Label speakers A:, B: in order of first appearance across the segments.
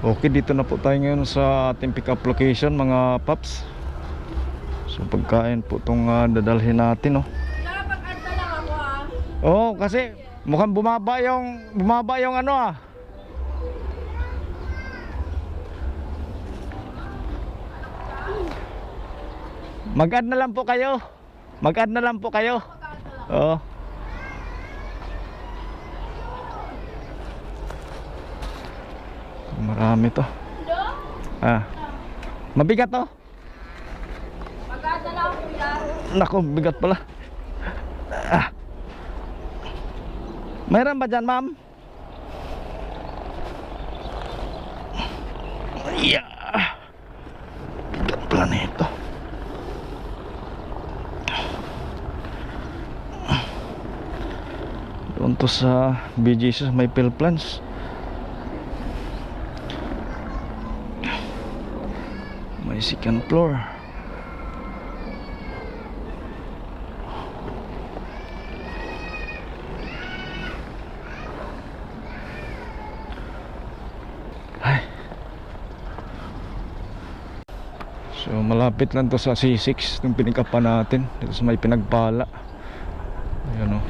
A: Okay, dito na po tayo ngayon sa ating pick location mga paps. So pagkain po itong ah, dadalhin natin, oh.
B: Ako ah.
A: Oo, kasi mukhang bumaba yung bumaba yung ano ah. Mag-add na lang po kayo. Mag-add na lang po kayo. Oo. Marami to. Ah. Mabigat to.
B: Mag-anta lang ako kuya.
A: Nako, bigat pala. Ah. Mayroon ba dyan, ma'am? Yeah. Bigat pala nito. Doon to sa BGC may pill plans. May second floor. Ay. So malapit lang to sa C6 yung pinikapan natin dito sa may pinagpala. Ayan o.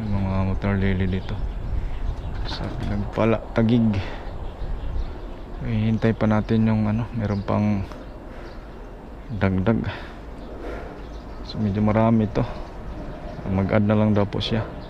A: May mga motor lily dito. Sa pinagpala tagig. Hihintay pa natin yung ano, meron pang dagdag. So medyo marami to. Mag-add na lang daw po siya.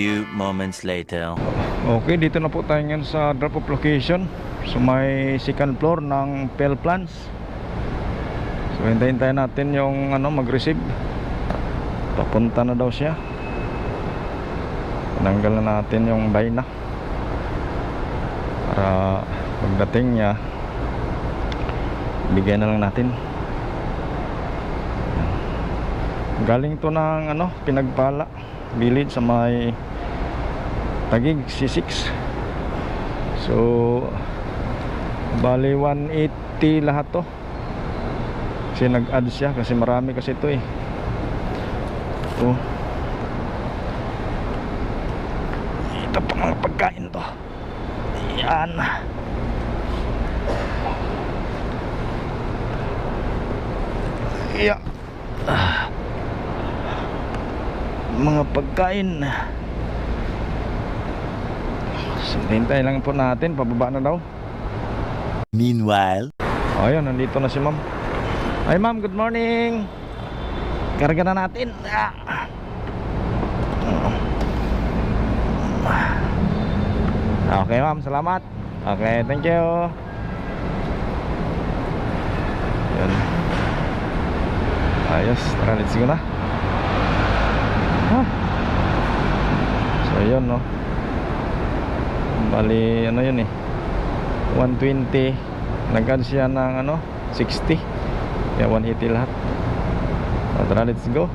C: Few moments later.
A: Okay, dito na po tayo ngayon sa drop off location. So may second floor ng Pel Plans. So hintayin tayo natin yung ano mag-receive. Papunta na daw siya. Tinanggal na natin yung dyna. Para pagdating niya bigay na lang natin. Galing to ng ano, pinagpala village sa may Tagig C6 so bali 180 lahat to. Kasi nag-add siya kasi marami kasi ito eh. Ito ito pa mga pagkain to. Yan. Yeah. Mga pagkain so, hintay lang po natin pababa na daw.
C: Meanwhile,
A: oh, ayun nandito na si ma'am. Ay ma'am good morning. Karga na natin. Ah. okay ma'am salamat. Okay thank you. Yun. Ayos tara let's go na. Ah. So yun no. Bali ano yun eh. 120 nag-add siya ng ano 60 kaya 180 lahat. So, tara let's go